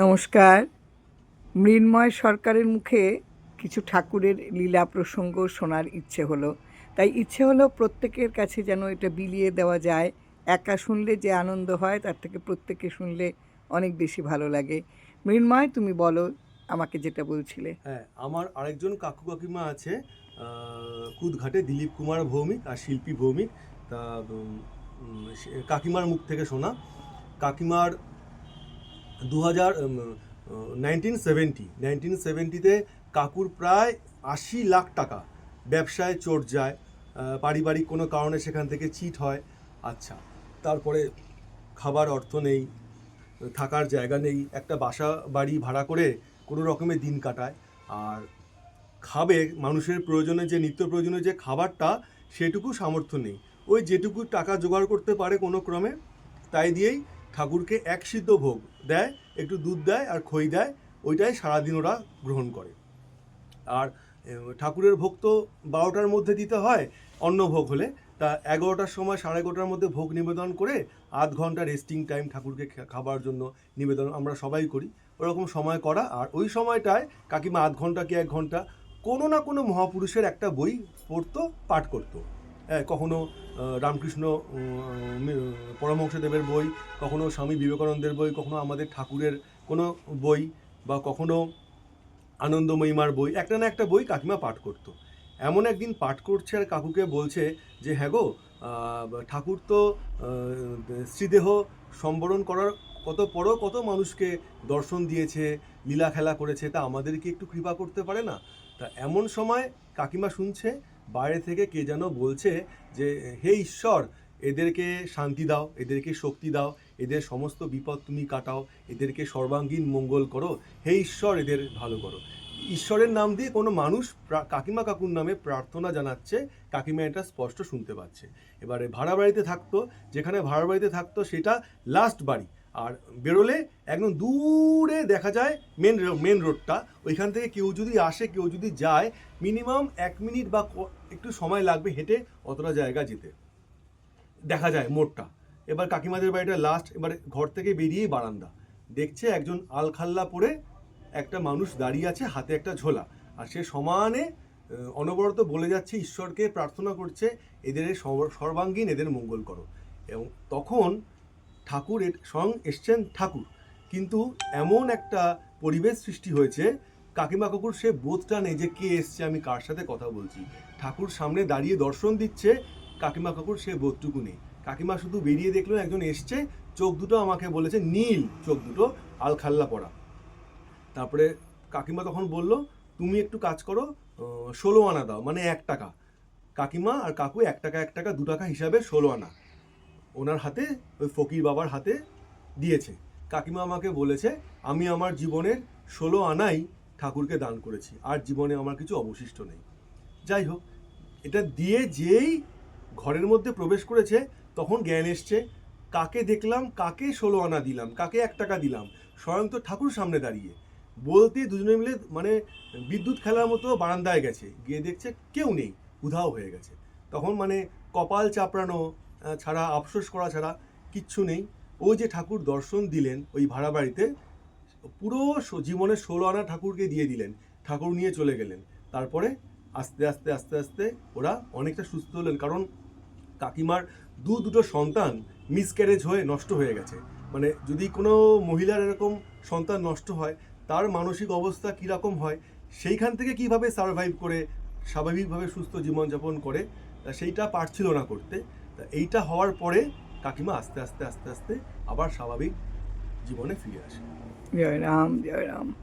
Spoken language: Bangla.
নমস্কার। মৃন্ময় সরকারের মুখে কিছু ঠাকুরের লীলা প্রসঙ্গ শোনার ইচ্ছে হলো। তাই ইচ্ছে হলো প্রত্যেকের কাছে যেন এটা বিলিয়ে দেওয়া যায়। একা শুনলে যে আনন্দ হয়, তার থেকে প্রত্যেকে শুনলে অনেক বেশি ভালো লাগে। মৃন্ময়, তুমি বলো, আমাকে যেটা বলছিলে। হ্যাঁ আমার আরেকজন কাকু কাকিমা আছে কুদঘাটে দিলীপ কুমার ভৌমিক আর শিল্পী ভৌমিক। তা কাকিমার মুখ থেকে শোনা। কাকিমার দু হাজার নাইনটিন সেভেন্টি নাইনটিন সেভেন্টিতে কাকুর প্রায় আশি লাখ টাকা ব্যবসায় চোট যায় পারিবারিক কোনো কারণে সেখান থেকে চিট হয়। আচ্ছা তারপরে খাবার অর্থ নেই, থাকার জায়গা নেই, একটা বাসা বাড়ি ভাড়া করে কোনো রকমে দিন কাটায়। আর খাবে, মানুষের প্রয়োজনে যে, নিত্য প্রয়োজনীয় যে খাবারটা, সেটুকু সামর্থ্য নেই। ওই যেটুকু টাকা জোগাড় করতে পারে কোনো ক্রমে, তাই দিয়েই ঠাকুরকে এক সিদ্ধ ভোগ দেয়, একটু দুধ দেয় আর খই দেয়, ওইটাই সারাদিন ওরা গ্রহণ করে। আর ঠাকুরের ভোগ তো বারোটার মধ্যে দিতে হয়, অন্ন ভোগ হলে। তা এগারোটার সময়, সাড়ে এগারোটার মধ্যে ভোগ নিবেদন করে আধ ঘণ্টা রেস্টিং টাইম ঠাকুরকে খাবার জন্য নিবেদন আমরা সবাই করি। ওরকম সময় করা আর ওই সময়টায় কাকিমা আধ ঘণ্টা কি এক ঘণ্টা কোনো না কোনো মহাপুরুষের একটা বই পড়তো, পাঠ করতো। কখনো রামকৃষ্ণ পরমহংসদেবের বই, কখনো স্বামী বিবেকানন্দের বই, কখনো আমাদের ঠাকুরের কোনো বই বা কখনো আনন্দময়ীমার বই, একটা না একটা বই কাকিমা পাঠ করতো। এমন একদিন পাঠ করছে আর কাকুকে বলছে যে হ্যাঁ গো ঠাকুর তো শ্রীদেহ সম্বরণ করার কত পরও কত মানুষকে দর্শন দিয়েছে লীলা খেলা করেছে, তা আমাদেরকে একটু কৃপা করতে পারে না? তা এমন সময় কাকিমা শুনছে বাইরে থেকে কে যেন বলছে যে, হে ঈশ্বর, এদেরকে শান্তি দাও, এদেরকে শক্তি দাও, এদের সমস্ত বিপদ তুমি কাটাও, এদেরকে সর্বাঙ্গীন মঙ্গল করো, হে ঈশ্বর, এদের ভালো করো। ঈশ্বরের নাম দিয়ে কোনো মানুষ কাকিমা কাকুর নামে প্রার্থনা জানাচ্ছে, কাকিমা এটা স্পষ্ট শুনতে পাচ্ছে। এবারে ভাড়া বাড়িতে থাকতো, যেখানে ভাড়া বাড়িতে থাকতো সেটা লাস্ট বাড়ি। আর বেরোলে একদম দূরে দেখা যায় মেন মেন রোডটা ওইখান থেকে কেউ যদি আসে, কেউ যদি যায় মিনিমাম এক মিনিট বা একটু সময় লাগবে হেঁটে অতটা জায়গা যেতে। দেখা যায় মোড়টা। এবার কাকিমাদের বাড়িটা লাস্ট এবার ঘর থেকে বেরিয়েই বারান্দা। দেখছে একজন আলখাল্লা পরে একটা মানুষ দাঁড়িয়ে আছে হাতে একটা ঝোলা। আর সে সমানে অনবরত বলে যাচ্ছে, ঈশ্বরকে প্রার্থনা করছে, এদের সর্ব- সর্বাঙ্গীন এদের মঙ্গল করো। এবং তখন ঠাকুর স্বয়ং এসছেন ঠাকুর। কিন্তু এমন একটা পরিবেশ সৃষ্টি হয়েছে কাকিমা কাকুর, সে বোধটা নেই যে কে এসছে, আমি কার সাথে কথা বলছি। ঠাকুর সামনে দাঁড়িয়ে দর্শন দিচ্ছে, কাকিমা কাকুর, সে বোধটুকু নেই। কাকিমা শুধু বেরিয়ে দেখল, একজন এসছে, চোখ দুটো আমাকে বলেছে, নীল চোখ দুটো, আলখাল্লা পড়া তারপরে কাকিমা তখন বলল, তুমি একটু কাজ করো ষোলো আনা দাও মানে এক টাকা। কাকিমা আর কাকু এক টাকা এক টাকা, দু টাকা হিসাবে ষোলো আনা। ওনার হাতে, ওই ফকির বাবার হাতে দিয়েছে। কাকিমা আমাকে বলেছে, আমি আমার জীবনের ষোলো আনাই ঠাকুরকে দান করেছি। আর জীবনে আমার কিছু অবশিষ্ট নেই। যাই হোক, এটা দিয়ে যেই ঘরের মধ্যে প্রবেশ করেছে, তখন জ্ঞান এসছে, কাকে দেখলাম, কাকে ষোলো আনা দিলাম, কাকে এক টাকা দিলাম, স্বয়ং তো ঠাকুর সামনে দাঁড়িয়ে। বলতে দুজনে মিলে মানে বিদ্যুৎ খেলার মতো বারান্দায় গেছে। গিয়ে দেখছে কেউ নেই, উধাও হয়ে গেছে। তখন মানে কপাল চাপড়ানো ছাড়া, আফসোস করা ছাড়া কিচ্ছু নেই। ওই যে ঠাকুর দর্শন দিলেন ওই ভাড়া বাড়িতে পুরো জীবনের ষোলো আনা ঠাকুরকে দিয়ে দিলেন। ঠাকুর নিয়ে চলে গেলেন। তারপরে আস্তে আস্তে আস্তে আস্তে ওরা অনেকটা সুস্থ হলেন। কারণ কাকিমার দু, দুটো সন্তান মিসক্যারেজ হয়ে নষ্ট হয়ে গেছে। মানে যদি কোনো মহিলার এরকম সন্তান নষ্ট হয়, তার মানসিক অবস্থা কীরকম হয়, সেইখান থেকে কীভাবে সার্ভাইভ করে, স্বাভাবিকভাবে সুস্থ জীবনযাপন করে, তা সেইটা পারছিল না করতে। তা এইটা হওয়ার পরে কাকিমা আস্তে আস্তে আস্তে আস্তে আবার স্বাভাবিক জীবনে ফিরে আসে। Wiörlam, Wiörlam.